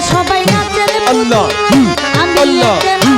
সবাই নাচেন। আল্লাহ। আল্লাহ।